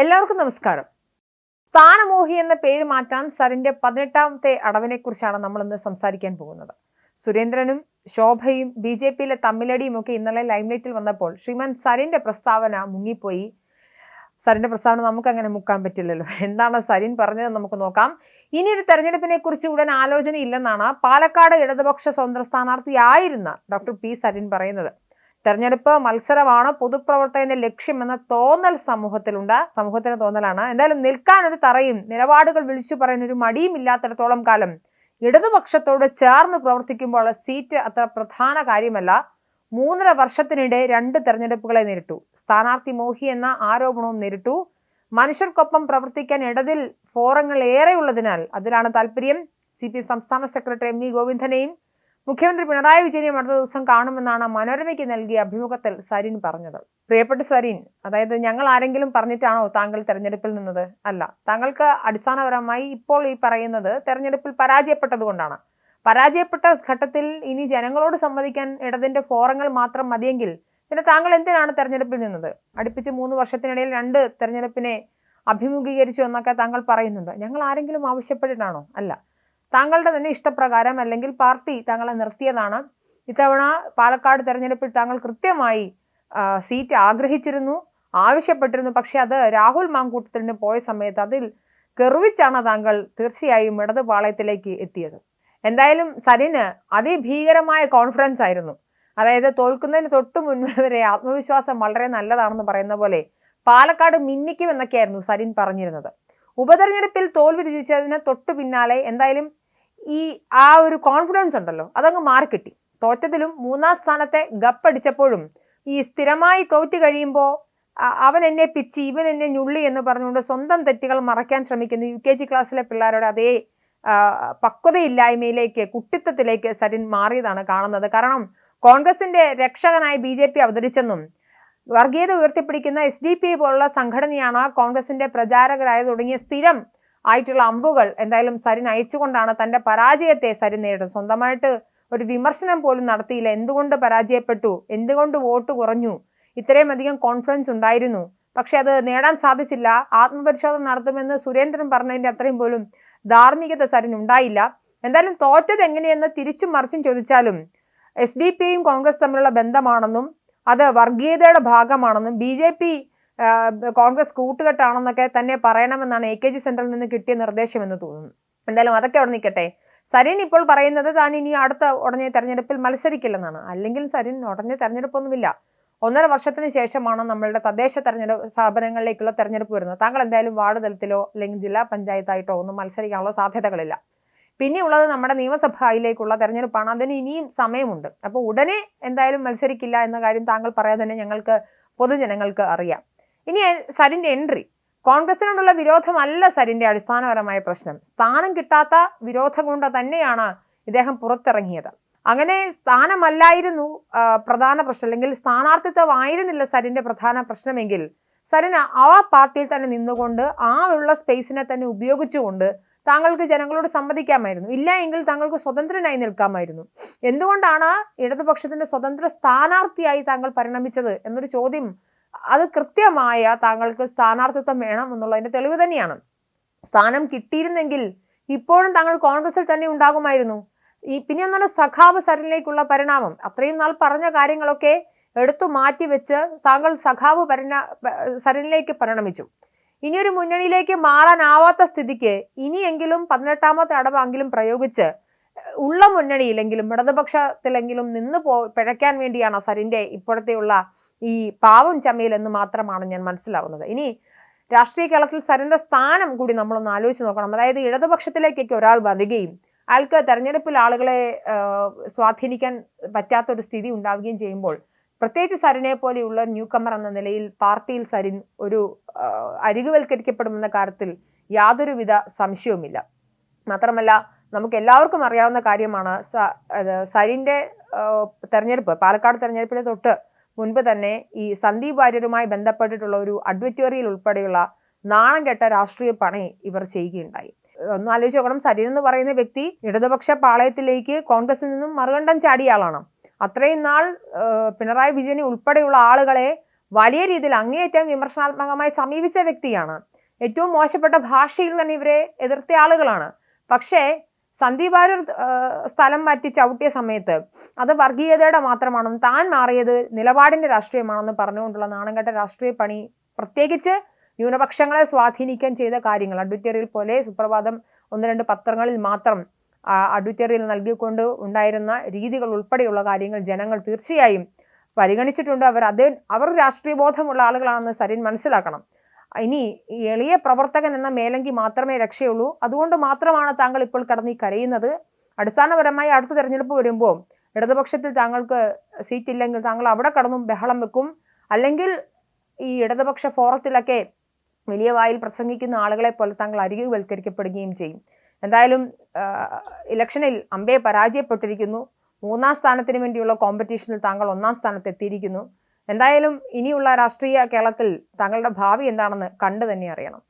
എല്ലാവർക്കും നമസ്കാരം. സ്ഥാനമോഹി എന്ന പേര് മാറ്റാൻ സറിന്റെ പതിനെട്ടാമത്തെ അടവിനെ കുറിച്ചാണ് നമ്മൾ ഇന്ന് സംസാരിക്കാൻ പോകുന്നത്. സുരേന്ദ്രനും ശോഭയും ബി ജെ പിയിലെ തമ്മിലടിയും ഒക്കെ ഇന്നലെ ലൈംലൈറ്റിൽ വന്നപ്പോൾ ശ്രീമാൻ സരിന്റെ പ്രസ്താവന മുങ്ങിപ്പോയി. സരിന്റെ പ്രസ്താവന നമുക്ക് അങ്ങനെ മുക്കാൻ പറ്റില്ലല്ലോ. എന്താണ് സരിൻ പറഞ്ഞതെന്ന് നമുക്ക് നോക്കാം. ഇനി ഒരു തെരഞ്ഞെടുപ്പിനെ കുറിച്ച് ഉടൻ ആലോചന ഇല്ലെന്നാണ് പാലക്കാട് ഇടതുപക്ഷ സ്വതന്ത്ര സ്ഥാനാർത്ഥിയായിരുന്ന ഡോക്ടർ പി സരിൻ പറയുന്നത്. തെരഞ്ഞെടുപ്പ് മത്സരമാണ് പൊതുപ്രവർത്തകന്റെ ലക്ഷ്യമെന്ന തോന്നൽ സമൂഹത്തിലുണ്ട്. സമൂഹത്തിന് തോന്നലാണ്. എന്തായാലും നിൽക്കാൻ ഒരു തറയും. നിലപാടുകൾ വിളിച്ചു പറയുന്ന ഒരു മടിയും ഇല്ലാത്തിടത്തോളം കാലം ഇടതുപക്ഷത്തോട് ചേർന്ന് പ്രവർത്തിക്കുമ്പോൾ സീറ്റ് അത്ര പ്രധാന കാര്യമല്ല. മൂന്നര വർഷത്തിനിടെ രണ്ട് തെരഞ്ഞെടുപ്പുകളെ നേരിട്ടു. സ്ഥാനാർത്ഥി മോഹി എന്ന ആരോപണവും നേരിട്ടു. മനുഷ്യർക്കൊപ്പം പ്രവർത്തിക്കാൻ ഇടതിൽ ഫോറങ്ങൾ ഏറെയുള്ളതിനാൽ അതിലാണ് താല്പര്യം സി പി സംസ്ഥാന സെക്രട്ടറി എം വി ഗോവിന്ദനെയും മുഖ്യമന്ത്രി പിണറായി വിജയനെ അടുത്ത ദിവസം കാണുമെന്നാണ് മനോരമയ്ക്ക് നൽകിയ അഭിമുഖത്തിൽ സരിൻ പറഞ്ഞത്. പ്രിയപ്പെട്ട സരിൻ അതായത് ഞങ്ങൾ ആരെങ്കിലും പറഞ്ഞിട്ടാണോ താങ്കൾ തെരഞ്ഞെടുപ്പിൽ നിന്നത്? അല്ല താങ്കൾക്ക് അടിസ്ഥാനപരമായി ഇപ്പോൾ ഈ പറയുന്നത് തെരഞ്ഞെടുപ്പിൽ പരാജയപ്പെട്ടതുകൊണ്ടാണ് പരാജയപ്പെട്ട ഘട്ടത്തിൽ ഇനി ജനങ്ങളോട് സംവദിക്കാൻ ഇടതിന്റെ ഫോറങ്ങൾ മാത്രം മതിയെങ്കിൽ പിന്നെ താങ്കൾ എന്തിനാണ് തെരഞ്ഞെടുപ്പിൽ നിന്നത്? അടുപ്പിച്ച് മൂന്ന് വർഷത്തിനിടയിൽ രണ്ട് തെരഞ്ഞെടുപ്പിനെ അഭിമുഖീകരിച്ചു എന്നൊക്കെ താങ്കൾ പറയുന്നുണ്ട്. ഞങ്ങൾ ആരെങ്കിലും ആവശ്യപ്പെട്ടിട്ടാണോ? അല്ല താങ്കളുടെ തന്നെ ഇഷ്ടപ്രകാരം അല്ലെങ്കിൽ പാർട്ടി താങ്കളെ നിർത്തിയതാണ്. ഇത്തവണ പാലക്കാട് തെരഞ്ഞെടുപ്പിൽ താങ്കൾ കൃത്യമായി സീറ്റ് ആഗ്രഹിച്ചിരുന്നു ആവശ്യപ്പെട്ടിരുന്നു. പക്ഷേ അത് രാഹുൽ മാങ്കൂട്ടത്തിന് പോയ സമയത്ത് അതിൽ കെറുവിച്ചാണ് താങ്കൾ തീർച്ചയായും ഇടത് പാളയത്തിലേക്ക് എത്തിയത്. എന്തായാലും സരിന് അതിഭീകരമായ കോൺഫിഡൻസ് ആയിരുന്നു. അതായത് തോൽക്കുന്നതിന് തൊട്ട് മുൻപ് വരെ ആത്മവിശ്വാസം വളരെ നല്ലതാണെന്ന് പറയുന്ന പോലെ പാലക്കാട് മിന്നിക്കും എന്നൊക്കെയായിരുന്നു സരിൻ പറഞ്ഞിരുന്നത്. ഉപതെരഞ്ഞെടുപ്പിൽ തോൽവി രുചിച്ചതിന് തൊട്ടു പിന്നാലെ എന്തായാലും ഈ ആ ഒരു കോൺഫിഡൻസ് ഉണ്ടല്ലോ അതങ്ങ് മാറിക്കിട്ടി. തോറ്റതിലും മൂന്നാം സ്ഥാനത്തെ ഗപ്പടിച്ചപ്പോഴും ഈ സ്ഥിരമായി തോറ്റു കഴിയുമ്പോൾ അവൻ എന്നെ പിച്ച് ഇവൻ എന്നെ ഞുള്ളി എന്ന് പറഞ്ഞുകൊണ്ട് സ്വന്തം തെറ്റുകൾ മറയ്ക്കാൻ ശ്രമിക്കുന്നു. യു കെ ജി ക്ലാസ്സിലെ പിള്ളേരുടെ അതേ പക്വതയില്ലായ്മയിലേക്ക് കുട്ടിത്തത്തിലേക്ക് സരിൻ മാറിയതാണ് കാണുന്നത്. കാരണം കോൺഗ്രസിന്റെ രക്ഷകനായി ബി ജെ പി അവതരിച്ചെന്നും വർഗീയത ഉയർത്തിപ്പിടിക്കുന്ന എസ് ഡി പി പോലുള്ള സംഘടനയാണ് കോൺഗ്രസിന്റെ പ്രചാരകരായ തുടങ്ങിയ സ്ഥിരം ആയിട്ടുള്ള അമ്പുകൾ എന്തായാലും സരിൻ അയച്ചുകൊണ്ടാണ് തന്റെ പരാജയത്തെ സരിൻ നേരിടുന്നത്. സ്വന്തമായിട്ട് ഒരു വിമർശനം പോലും നടത്തിയില്ല. എന്തുകൊണ്ട് പരാജയപ്പെട്ടു? എന്തുകൊണ്ട് വോട്ട് കുറഞ്ഞു? ഇത്രയും അധികം കോൺഫിഡൻസ് ഉണ്ടായിരുന്നു. പക്ഷെ അത് നേടാൻ സാധിച്ചില്ല. ആത്മപരിശോധന നടത്തുമെന്ന് സുരേന്ദ്രൻ പറഞ്ഞതിന്റെ അത്രയും പോലും ധാർമ്മികത സരിൻ ഉണ്ടായില്ല. എന്തായാലും തോറ്റത് എങ്ങനെയെന്ന് തിരിച്ചും മറിച്ചും ചോദിച്ചാലും എസ് ഡി പിയും കോൺഗ്രസ് തമ്മിലുള്ള ബന്ധമാണെന്നും അത് വർഗീയതയുടെ ഭാഗമാണെന്നും ബി ജെ പി കോൺഗ്രസ് കൂട്ടുകെട്ടാണെന്നൊക്കെ തന്നെ പറയണമെന്നാണ് എ കെ ജി സെന്ററിൽ നിന്ന് കിട്ടിയ നിർദ്ദേശമെന്ന് തോന്നുന്നു. എന്തായാലും അതൊക്കെ അവിടെ നിൽക്കട്ടെ. സരിൻ ഇപ്പോൾ പറയുന്നത് താൻ ഇനി അടുത്ത ഉടനെ തെരഞ്ഞെടുപ്പിൽ മത്സരിക്കില്ലെന്നാണ്. അല്ലെങ്കിൽ സരിൻ ഉടനെ തെരഞ്ഞെടുപ്പൊന്നുമില്ല. ഒന്നര വർഷത്തിന് ശേഷമാണ് നമ്മളുടെ തദ്ദേശ തെരഞ്ഞെടുപ്പ് സ്ഥാപനങ്ങളിലേക്കുള്ള തെരഞ്ഞെടുപ്പ് വരുന്നത്. താങ്കൾ എന്തായാലും വാർഡ് തലത്തിലോ അല്ലെങ്കിൽ ജില്ലാ പഞ്ചായത്തായിട്ടോ ഒന്നും മത്സരിക്കാനുള്ള സാധ്യതകളില്ല. പിന്നെ ഉള്ളത് നമ്മുടെ നിയമസഭയിലേക്കുള്ള തെരഞ്ഞെടുപ്പാണ്. അതിന് ഇനിയും സമയമുണ്ട്. അപ്പോൾ ഉടനെ എന്തായാലും മത്സരിക്കില്ല എന്ന കാര്യം താങ്കൾ പറയാതെ തന്നെ ഞങ്ങൾക്ക് പൊതുജനങ്ങൾക്ക് അറിയാം. ഇനി സരിന്റെ എൻട്രി. കോൺഗ്രസിനോടുള്ള വിരോധമല്ല സരിന്റെ അടിസ്ഥാനപരമായ പ്രശ്നം. സ്ഥാനം കിട്ടാത്ത വിരോധം കൊണ്ട് തന്നെയാണ് ഇദ്ദേഹം പുറത്തിറങ്ങിയത്. അങ്ങനെ സ്ഥാനമല്ലായിരുന്നു പ്രധാന പ്രശ്നം. അല്ലെങ്കിൽ സ്ഥാനാർത്ഥിത്വമായിരുന്നില്ല സരിന്റെ പ്രധാന പ്രശ്നമെങ്കിൽ സരിന് ആ പാർട്ടിയിൽ തന്നെ നിന്നുകൊണ്ട് ആ ഉള്ള സ്പേസിനെ തന്നെ ഉപയോഗിച്ചുകൊണ്ട് താങ്കൾക്ക് ജനങ്ങളോട് സംവദിക്കാമായിരുന്നു ഇല്ല എങ്കിൽ താങ്കൾക്ക് സ്വതന്ത്രനായി നിൽക്കാമായിരുന്നു. എന്തുകൊണ്ടാണ് ഇടതുപക്ഷത്തിന്റെ സ്വതന്ത്ര സ്ഥാനാർത്ഥിയായി താങ്കൾ പരിണമിച്ചത് എന്നൊരു ചോദ്യം അത് കൃത്യമായ താങ്കൾക്ക് സ്ഥാനാർത്ഥിത്വം വേണം എന്നുള്ളതിന്റെ തെളിവ് തന്നെയാണ്. സ്ഥാനം കിട്ടിയിരുന്നെങ്കിൽ ഇപ്പോഴും താങ്കൾ കോൺഗ്രസിൽ തന്നെ ഉണ്ടാകുമായിരുന്നു. ഈ പിന്നെ ഒന്നല്ല സഖാവ് സരണിലേക്കുള്ള പരിണാമം. അത്രയും നാൾ പറഞ്ഞ കാര്യങ്ങളൊക്കെ എടുത്തു മാറ്റി വെച്ച് താങ്കൾ സഖാവ് പരിണ സരണിലേക്ക് പരിണമിച്ചു. ഇനിയൊരു മുന്നണിയിലേക്ക് മാറാനാവാത്ത സ്ഥിതിക്ക് ഇനിയെങ്കിലും പതിനെട്ടാമത്തെ അടവാങ്കിലും പ്രയോഗിച്ച് ഉള്ള മുന്നണിയിലെങ്കിലും ഇടതുപക്ഷത്തിലെങ്കിലും നിന്ന് പോ പിഴയ്ക്കാൻ വേണ്ടിയാണ് സരിന്റെ ഇപ്പോഴത്തെയുള്ള ഈ പാവം ചമയിൽ എന്ന് മാത്രമാണ് ഞാൻ മനസ്സിലാവുന്നത്. ഇനി രാഷ്ട്രീയ കേരളത്തിൽ സരന്റെ സ്ഥാനം കൂടി നമ്മളൊന്ന് ആലോചിച്ച് നോക്കണം. അതായത് ഇടതുപക്ഷത്തിലേക്കൊക്കെ ഒരാൾ വരികയും അയാൾക്ക് തെരഞ്ഞെടുപ്പിൽ ആളുകളെ സ്വാധീനിക്കാൻ സ്വാധീനിക്കാൻ പറ്റാത്തൊരു സ്ഥിതി ഉണ്ടാവുകയും ചെയ്യുമ്പോൾ പ്രത്യേകിച്ച് സരിനെ പോലെയുള്ള ന്യൂ കമർ എന്ന നിലയിൽ പാർട്ടിയിൽ സരിൻ ഒരു അരികുവൽക്കരിക്കപ്പെടുമെന്ന കാര്യത്തിൽ യാതൊരുവിധ സംശയവുമില്ല. മാത്രമല്ല നമുക്ക് എല്ലാവർക്കും അറിയാവുന്ന കാര്യമാണ് സരിന്റെ തെരഞ്ഞെടുപ്പ് പാലക്കാട് തെരഞ്ഞെടുപ്പിന് തൊട്ട് മുൻപ് തന്നെ ഈ സന്ദീപ് വാര്യരുമായി ബന്ധപ്പെട്ടിട്ടുള്ള ഒരു അഡ്വറ്റോറിയൽ ഉൾപ്പെടെയുള്ള നാണം കെട്ട രാഷ്ട്രീയ പണി ഇവർ ചെയ്യുകയുണ്ടായി. ഒന്ന് ആലോചിച്ച് നോക്കണം. സരീൻ എന്ന് പറയുന്ന വ്യക്തി ഇടതുപക്ഷ പാളയത്തിലേക്ക് കോൺഗ്രസിൽ നിന്നും മറുകണ്ഠം ചാടിയ ആളാണ്. അത്രയും നാൾ പിണറായി വിജയനെ ഉൾപ്പെടെയുള്ള ആളുകളെ വലിയ രീതിയിൽ അങ്ങേയറ്റം വിമർശനാത്മകമായി സമീപിച്ച വ്യക്തിയാണ്. ഏറ്റവും മോശപ്പെട്ട ഭാഷയിൽ തന്നെ ഇവരെ എതിർത്ത ആളുകളാണ്. പക്ഷേ സന്ദീപ് വാര്യർ സ്ഥലം മാറ്റി ചവിട്ടിയ സമയത്ത് അത് വർഗീയതയുടെ മാത്രമാണെന്ന് താൻ മാറിയത് നിലപാടിന്റെ രാഷ്ട്രീയമാണെന്ന് പറഞ്ഞുകൊണ്ടുള്ള നാണംകെട്ട രാഷ്ട്രീയ പണി പ്രത്യേകിച്ച് ന്യൂനപക്ഷങ്ങളെ സ്വാധീനിക്കാൻ ചെയ്ത കാര്യങ്ങൾ. അഡ്വറ്റേറിയൽ പോലെ സുപ്രഭാതം ഒന്ന് രണ്ട് പത്രങ്ങളിൽ മാത്രം അഡ്വറ്റേറിയൽ നൽകിക്കൊണ്ട് ഉണ്ടായിരുന്ന രീതികൾ ഉൾപ്പെടെയുള്ള കാര്യങ്ങൾ ജനങ്ങൾ തീർച്ചയായും പരിഗണിച്ചിട്ടുണ്ട്. അവർ അത് അവർ രാഷ്ട്രീയ ബോധമുള്ള ആളുകളാണെന്ന് സരിൻ മനസ്സിലാക്കണം. ഇനി എളിയ പ്രവർത്തകൻ എന്ന മേലങ്കി മാത്രമേ രക്ഷയുള്ളൂ. അതുകൊണ്ട് മാത്രമാണ് താങ്കൾ ഇപ്പോൾ കടന്നീ കരയുന്നത്. അടിസ്ഥാനപരമായി അടുത്ത തെരഞ്ഞെടുപ്പ് വരുമ്പോൾ ഇടതുപക്ഷത്തിൽ താങ്കൾക്ക് സീറ്റ് ഇല്ലെങ്കിൽ താങ്കൾ അവിടെ കടന്നും ബഹളം വെക്കും. അല്ലെങ്കിൽ ഈ ഇടതുപക്ഷ ഫോറത്തിലൊക്കെ വലിയ വായിൽ പ്രസംഗിക്കുന്ന ആളുകളെ പോലെ താങ്കൾ അരികുവൽക്കരിക്കപ്പെടുകയും ചെയ്യും. എന്തായാലും ഇലക്ഷനിൽ അമ്പയെ പരാജയപ്പെട്ടിരിക്കുന്നു. മൂന്നാം സ്ഥാനത്തിന് വേണ്ടിയുള്ള കോമ്പറ്റീഷനിൽ താങ്കൾ ഒന്നാം സ്ഥാനത്ത് എത്തിയിരിക്കുന്നു എന്തായാലും ഇനിയുള്ള രാഷ്ട്രീയ കേരളത്തിൽ താങ്കളുടെ ഭാവി എന്താണെന്ന് കണ്ടു തന്നെ അറിയണം.